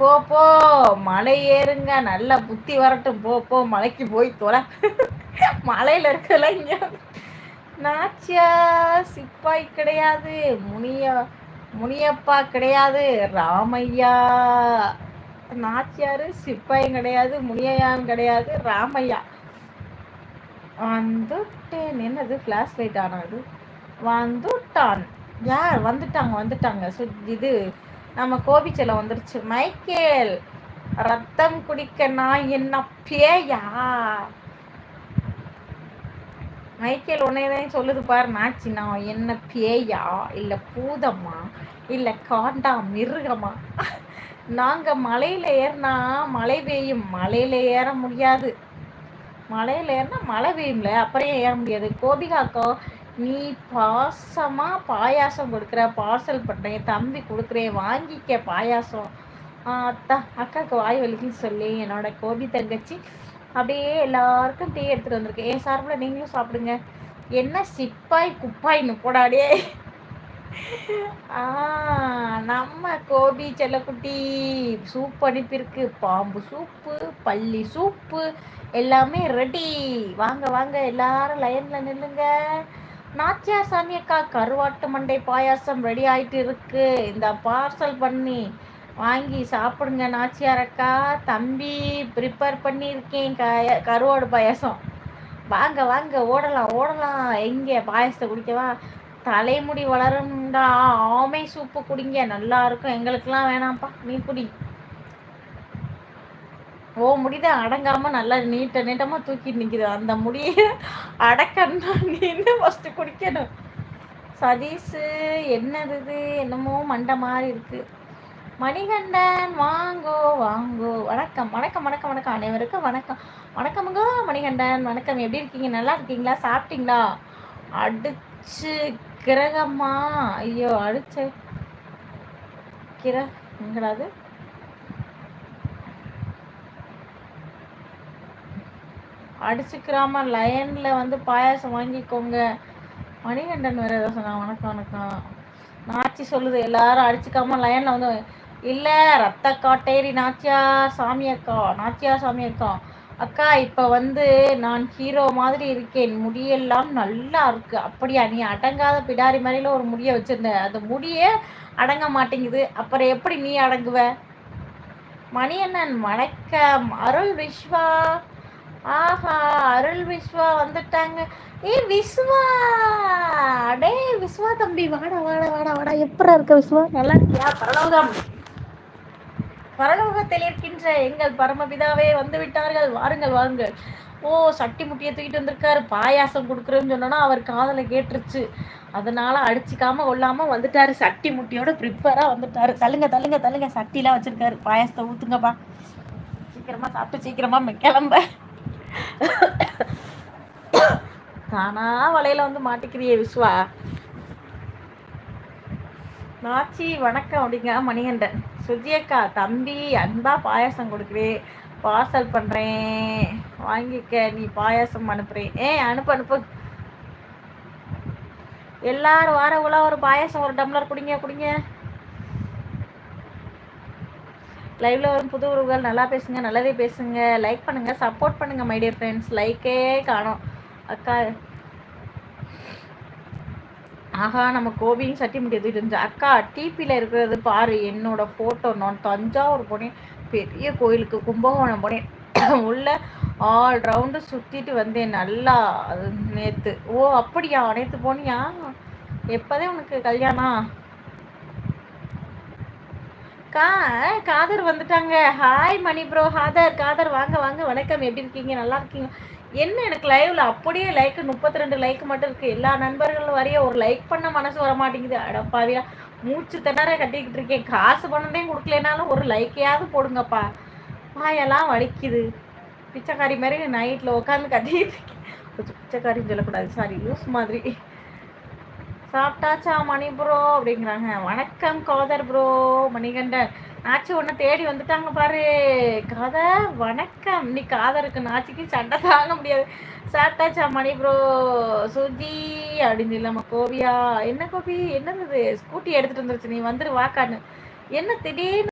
போ போ. மலை ஏறுங்க. நல்ல புத்தி வரட்டும். போ போ. மலைக்கு போய் தொலை. மலையில இருக்கல இங்க. நாச்சியா சிப்பாய் கிடையாது. முனிய முனியப்பா கிடையாது. ராமையா. நாச்சியாரு சிப்பாயும் கிடையாது. முனியையாவும் கிடையாது. ராமையா. வந்துட்டேன். என்னது? ஃப்ளாஷ் லைட் ஆனது வந்துட்டான். யார்? வந்துட்டாங்க வந்துட்டாங்க. சு இது நம்ம கோபிச்சல வந்துருச்சு. மைக்கேல் ரத்தம் குடிக்க நான் என்ன பேயா? மைக்கேல் உன்னையதான் சொல்லுது பாரு நாச்சி. நான் என்ன பேயா? இல்லை பூதம்மா இல்லை காண்டா மிருகமா? நாங்கள் மலையில் ஏறினா மழை பெய்யும். மலையில் ஏற முடியாது. மலையில் ஏறினா மழை பெய்யும்ல. அப்புறம் ஏற முடியாது? கோபிகாக்கோ நீ பாசமாக பாயாசம் கொடுக்குற பார்சல் பண்ணுறேன் தம்பி கொடுக்குறேன் வாங்கிக்க பாயாசம். அத்தா அக்காவுக்கு வாய் வலிக்குன்னு சொல்லி என்னோட கோபி தங்கச்சி. அப்படியே எல்லாருக்கும் டீ எடுத்துகிட்டு வந்திருக்கேன் என் சார்பில் நீங்களும் சாப்பிடுங்க. என்ன சிப்பாய் குப்பாய்னு போடாடே நம்ம கோபி செல்லக்குட்டி சூப் அனுப்பியிருக்கு. பாம்பு சூப்பு பள்ளி சூப்பு எல்லாமே ரெடி வாங்க வாங்க எல்லாரும் லைனில் நில்லுங்க. நாச்சியா சாமியக்கா கருவாட்டு மண்டை பாயாசம் ரெடி ஆயிட்டு இருக்கு. இந்த பார்சல் பண்ணி வாங்கி சாப்பிடுங்க நாச்சியாரக்கா. தம்பி ப்ரிப்பேர் பண்ணியிருக்கேன் க கருவாடு பாயாசம். வாங்க வாங்க ஓடலாம் ஓடலாம். எங்கே? பாயாசத்தை குடிக்கவா தலைமுடி வளரும்டா. ஆமை சூப்பு குடிங்க. நல்லா இருக்கும். எங்களுக்கெல்லாம் வேணாம்ப்பா. நீ குடி. ஓ முடிதான் அடங்காம நல்லா நீட்ட நீட்டமா தூக்கிட்டு நிக்குது. அந்த முடியை அடக்கன்னா நீந்து ஃபஸ்ட்டு குடிக்கணும்? சதீஷு என்னது இது? என்னமோ மண்டை மாதிரி இருக்கு. மணிகண்டன் வாங்கோ வாங்கோ. வணக்கம் வணக்கம் வணக்கம் வணக்கம். அனைவருக்கும் வணக்கம். வணக்கமுங்க மணிகண்டன். வணக்கம். எப்படி இருக்கீங்க? நல்லா இருக்கீங்களா? சாப்பிட்டீங்களா? அடிச்சு கிரகமா. ஐயோ அடிச்சு கிர எங்கடாது அடிச்சுக்கிறாம லயனில் வந்து பாயாசம் வாங்கிக்கோங்க. மணிகண்டன் வேறு ஏதோ சொன்னான். வணக்கம் வணக்கம். நாச்சி சொல்லுது எல்லாரும் அடிச்சுக்காம லயனில் வந்து இல்லை ரத்த காட்டேரி நாச்சியார் சாமி அக்கா நாச்சியார் சாமி அக்கா. அக்கா இப்போ வந்து நான் ஹீரோ மாதிரி இருக்கேன். முடியெல்லாம் நல்லா இருக்கு. அப்படியா நீ அடங்காத பிடாரி மாதிரில ஒரு முடியை வச்சிருந்த. அந்த முடியே அடங்க மாட்டேங்குது. அப்புறம் எப்படி நீ அடங்குவ? மணியண்ணன் வணக்கம். அருள் விஸ்வா ஆஹா அருள் விஸ்வா வந்துட்டாங்க. ஏ விஸ்வா! அடே விஸ்வா தம்பி வாடா வாடா வாடா வாடா. எப்படா இருக்க விஸ்வா? நல்லா இருக்கியா? பரலோகம். பரலோகத்தில் இருக்கின்ற எங்கள் பரமபிதாவே வந்து விட்டார்கள். வாருங்கள் வாருங்கள். ஓ சட்டி முட்டியை தூக்கிட்டு வந்திருக்காரு. பாயாசம் கொடுக்குறேன்னு சொன்னோன்னா அவர் காதலை கேட்டுருச்சு. அதனால அடிச்சுக்காம கொள்ளாம வந்துட்டாரு. சட்டி முட்டியோட ப்ரிப்பரா வந்துட்டாரு. தள்ளுங்க தள்ளுங்க தள்ளுங்க. சட்டிலாம் வச்சிருக்காரு. பாயாசத்தை ஊத்துங்கப்பா. சீக்கிரமா சாப்பிட்டு சீக்கிரமா கிளம்ப. தானா வலையில வந்து மாட்டிக்கிறியே விஸ்வா. நாச்சி வணக்கம் அப்படிங்க மணிகண்டன். சுஜியக்கா தம்பி அன்பா பாயாசம் கொடுக்குறேன் பார்சல் பண்ணுறேன் வாங்கிக்க நீ பாயாசம் அனுப்புகிறேன் ஏ அனுப்பு அனுப்பு. எல்லாரும் வார உலா ஒரு பாயாசம் ஒரு டம்ளர் குடிங்க குடிங்க. லைவ்ல வரும் புது உறவுகள் நல்லா பேசுங்க நல்லதே பேசுங்க. லைக் பண்ணுங்க சப்போர்ட் பண்ணுங்க மை டியர் ஃப்ரெண்ட்ஸ் லைக்கே காணும். அக்கா. ஆஹா நம்ம கோபியும் சட்டி தூக்கிட்டு இருந்துச்சு அக்கா டிபியில் இருக்கிறது பாரு என்னோட ஃபோட்டோ நான் தஞ்சாவூர் போனேன். பெரிய கோயிலுக்கு கும்பகோணம் போனேன். உள்ள ஆல் ரவுண்டு சுற்றிட்டு வந்தேன். நல்லா அது நேற்று ஓ அப்படியா? நேற்று போனியா? எப்போதே உனக்கு கல்யாணம்? கா காதர் வந்துட்டாங்க. ஹாய் மணி ப்ரோ ஹாதர் காதர் வாங்க வாங்க. வணக்கம். எப்படி இருக்கீங்க? நல்லா இருக்கீங்க? என்ன எனக்கு லைவ்ல அப்படியே லைக் முப்பத்தி ரெண்டு லைக் மட்டும் இருக்கு. எல்லா நண்பர்களும் வரைய ஒரு லைக் பண்ண மனசு வர மாட்டேங்குது அடப்பாவியா மூச்சு திணற கட்டிக்கிட்டு இருக்கேன். காசு பண்ணதையும் கொடுக்கலனாலும் ஒரு லைக்கையாவது போடுங்கப்பா. வாயெல்லாம் வலிக்குது. பிச்சைக்காரி மாதிரி நைட்டில் உட்காந்து கட்டிக்கிட்டு இருக்கேன். பிச்சைக்காரின்னு சொல்லக்கூடாது. சாரி லூஸ் மாதிரி. சாப்பிட்டாச்சா மணி ப்ரோ? அப்படிங்கிறாங்க. வணக்கம் காதர் ப்ரோ மணிகண்டன். நாச்சி ஒன்று தேடி வந்துட்டாங்க பாரு. காதர் வணக்கம். நீ காதருக்கு நாச்சிக்கு சண்டை தாங்க முடியாது. சாப்பிட்டாச்சா மணி ப்ரோ? சுஜி அப்படின்னு இல்லாம கோபியா. என்ன கோபி? என்னது ஸ்கூட்டி எடுத்துட்டு வந்துருச்சு. நீ வந்துரு வாக்கான்னு என்ன திடீர்னு